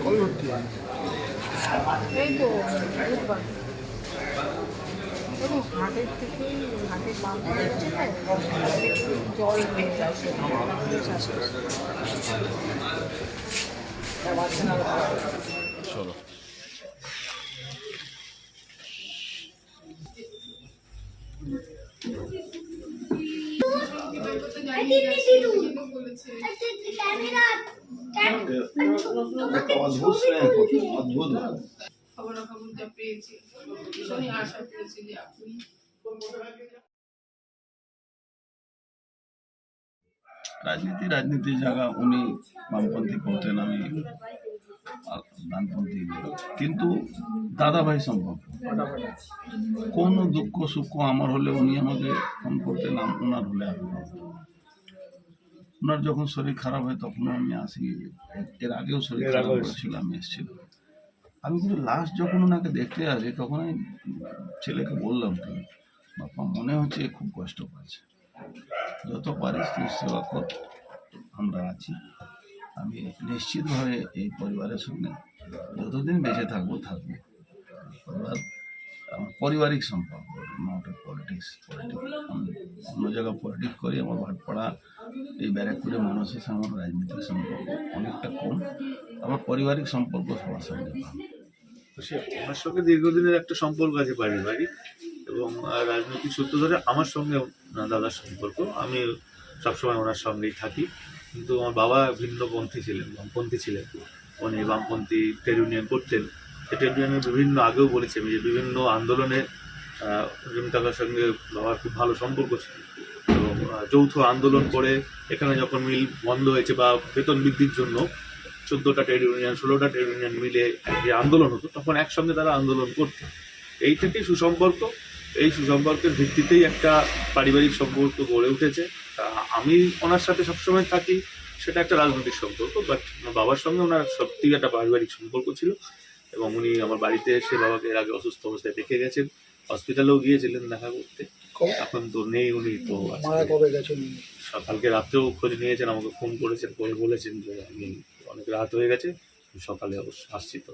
কবে ভর্তি এই তো হাটের থেকে হাটের একটু জল চলো একটা অদ্ভুত স্নেহ করতো, অদ্ভুত ভালো। খবরাখবর যা পেয়েছি ভীষণই আশা পেয়েছি যে আপনি রাজনীতি রাজনীতির জায়গা উনি বামপন্থী করতেন আমি ডানপন্থী কিন্তু দাদাভাই সম্পর্ক কোনো দুঃখ সুখ আমার হলে উনি আমাকে ফোন করতেন ওনার হলে আমি। ওনার যখন শরীর খারাপ হয় তখন আমি আসি। এর আগেও শরীর খারাপ হয়েছিল আমি এসেছিলাম। আমি কিন্তু লাস্ট যখন ওনাকে দেখতে আসি তখন আমি ছেলেকে বললাম কি বাপা মনে হচ্ছে খুব কষ্ট পাচ্ছে। যত পারিস তুই সেবা কর আমরা আছি। আমি নিশ্চিতভাবে এই পরিবারের সঙ্গে যতদিন বেঁচে থাকব থাকব। পরিবার পারিবারিক সম্পর্ক নট এ পলিটিক্স পলিটিক্স অন্য জায়গায় পলিটিক্স করি আমার ভাটপাড়া এই ব্যারাকপুরের মানুষের সঙ্গে আমার রাজনৈতিক সম্পর্ক অনেকটা কম। আমার পারিবারিক সম্পর্ক সবার সঙ্গে আমার সঙ্গে দীর্ঘদিনের একটা সম্পর্ক আছে পারিবারিক এবং রাজনৈতিক সূত্র ধরে আমার সঙ্গে দাদার সম্পর্ক। আমি সবসময় ওনার সঙ্গেই থাকি। কিন্তু আমার বাবা ভিন্নপন্থী ছিলেন, বামপন্থী ছিলেন। উনি বামপন্থী ট্রেড ইউনিয়ন করতেন। ট্রেড ইউনিয়নের বিভিন্ন আগেও বলেছি আমি যে বিভিন্ন আন্দোলনে জমিতাকার সঙ্গে বাবার খুব ভালো সম্পর্ক ছিল। যৌথ আন্দোলন করে এখানে যখন মিল বন্ধ হয়েছে বা বেতন বৃদ্ধির জন্য চোদ্দোটা ট্রেড ইউনিয়ন, ষোলোটা ট্রেড ইউনিয়ন মিলে যে আন্দোলন হতো, তখন একসঙ্গে তারা আন্দোলন করতো। এই থেকেই সুসম্পর্ক, এই সুসম্পর্কের ভিত্তিতেই একটা পারিবারিক সম্পর্ক গড়ে উঠেছে। আমি ওনার সাথে সবসময় থাকি, সেটা একটা রাজনৈতিক সম্পর্ক বাট আমার বাবার সঙ্গে ওনার সত্যি একটা পারিবারিক সম্পর্ক ছিল এবং উনি আমার বাড়িতে এসে বাবাকে এর আগে অসুস্থ অবস্থায় দেখে গেছেন। হসপিটালেও গিয়েছিলেন দেখা করতে? এখন তো নেই উনি তো মারা কবে গেছেন সকালকে রাত্রেও খোঁজ নিয়েছেন আমাকে ফোন করেছেন করে বলেছেন যে আমি অনেক রাত হয়ে গেছে সকালে অবশ্য আসছি তো।